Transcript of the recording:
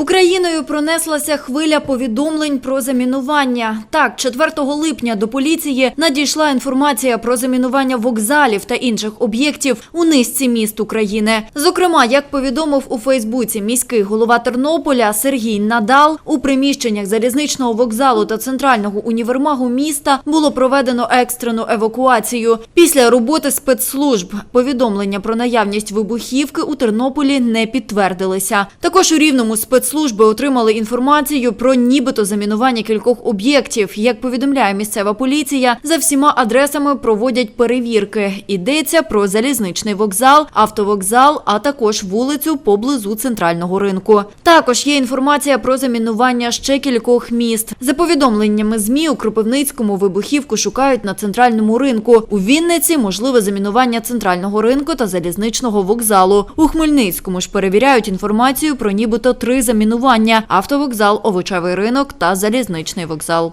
Україною пронеслася хвиля повідомлень про замінування. Так, 4 липня до поліції надійшла інформація про замінування вокзалів та інших об'єктів у низці міст України. Зокрема, як повідомив у Фейсбуці міський голова Тернополя Сергій Надал, у приміщеннях залізничного вокзалу та центрального універмагу міста було проведено екстрену евакуацію. Після роботи спецслужб повідомлення про наявність вибухівки у Тернополі не підтвердилися. Також у Рівному спецслужби отримали інформацію про нібито замінування кількох об'єктів. Як повідомляє місцева поліція, за всіма адресами проводять перевірки. Йдеться про залізничний вокзал, автовокзал, а також вулицю поблизу центрального ринку. Також є інформація про замінування ще кількох міст. За повідомленнями ЗМІ у Кропивницькому вибухівку шукають на центральному ринку. У Вінниці можливе замінування центрального ринку та залізничного вокзалу. У Хмельницькому ж перевіряють інформацію про нібито три замінування: автовокзал, овочевий ринок та залізничний вокзал.